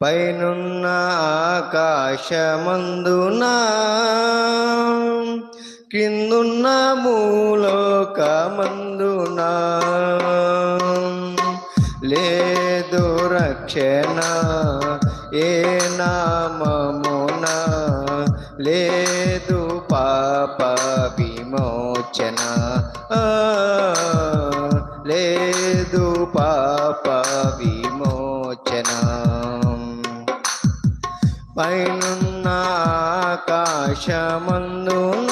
పైనున్న ఆకాశమందున కిందున్న మూలోకమందున లేదు రక్షణ ఏ నామమున లేదు పాప విమోచన లేదు పాప విమో పైనున్న ఆకాశమందున?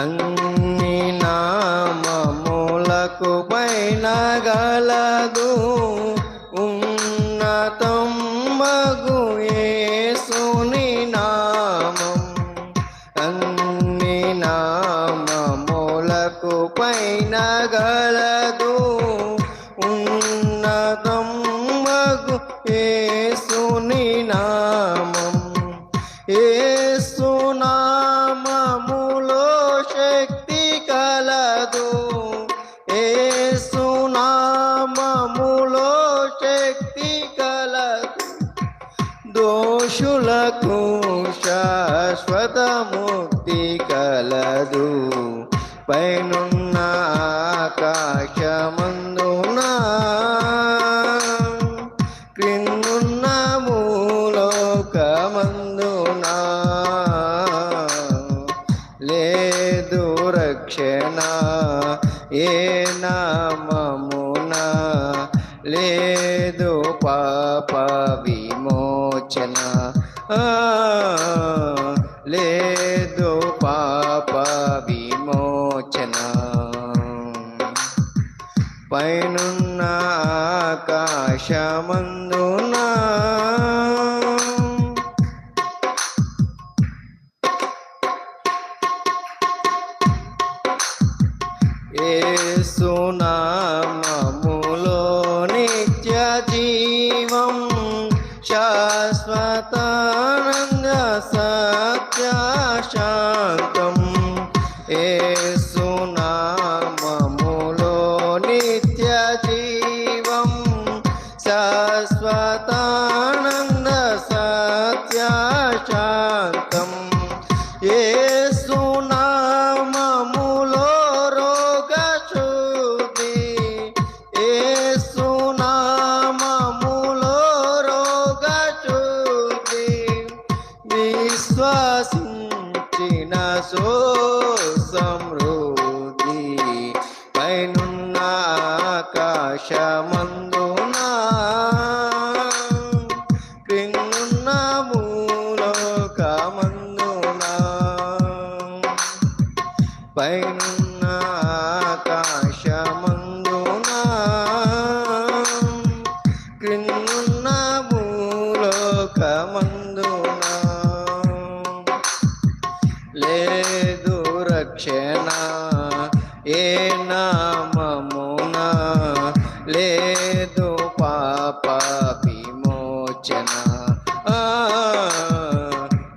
అన్ని నామములకు పైన గలదు. ఉన్నతం మగు ఏసుని నామం. అన్ని నామములకు పైన గలదు దోషులకు శాశ్వత ముక్తి కలదు. పైనున్న ఆకాశమందున క్రిందున్న మూలోకమందున లేదు రక్షణ ఏ నామమున లేదు పాపవి మోచన ఆ, లేదు పాప విమోచన. పైనున్న ఆకాశమందునా ఏసునామములో నిత్య జీవం శాశ్వతానంద సత్య ఏ ఏసునామములో నిత్య జీవం శాశ్వతానంద ఆకాశమందునా? క్రిందున్న మూలోకమందునా పైనున్న ఆకాశమందునా? క్రిందున్న మూలోకమందునా లేదు రక్షణ ఏ నామమున లేదు పాప విమోచన.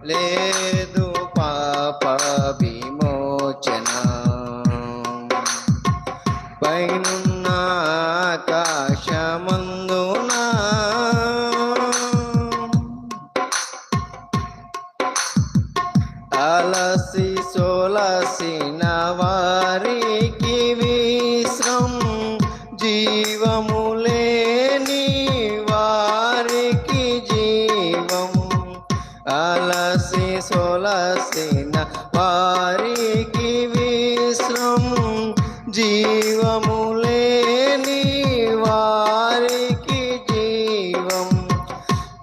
లేదు పాప విమోచన. పైనున్న ఆకాశమందున అలసి సోలసిన వారికి సోలసిన వారికి విశ్రం జీవము లేని వారికి జీవం.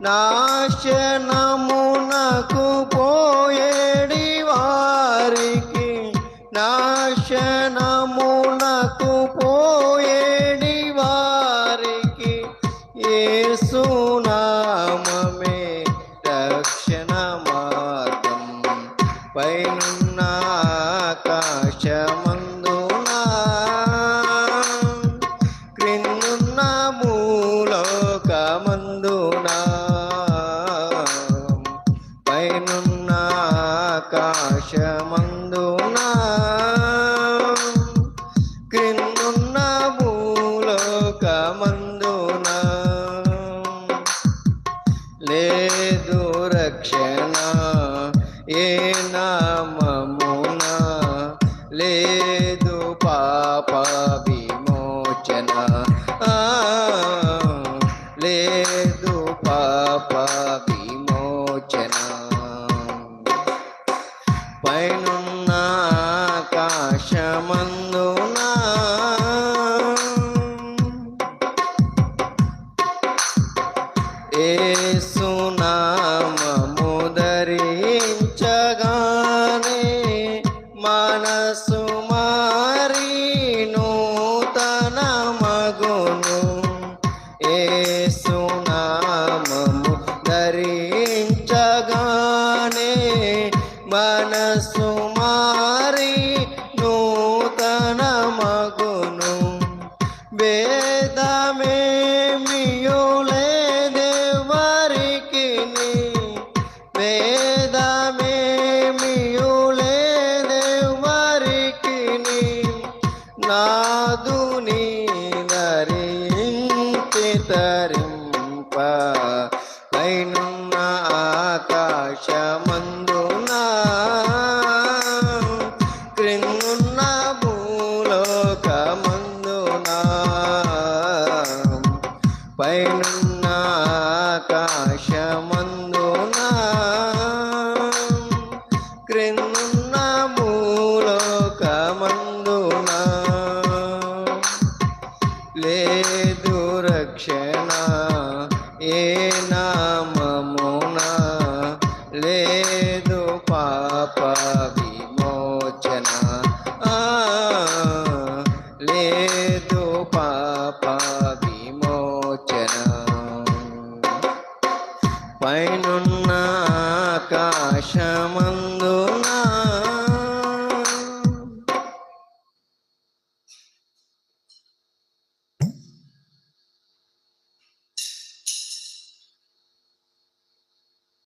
నాశనమునకు పో ಏನ వేదమేమియులేదెవరికి వేదమేమియులేదెవరికి నాదుని నరించి తరింప పైనున్న ఆకాశమందున క్రిందున్న భూలోకమందున లేదు రక్షణ ఏ నామమున? లేదు పాప విమోచన. ఆ, లేదు పాప విమోచన. పైనున్న ఆకాశమందు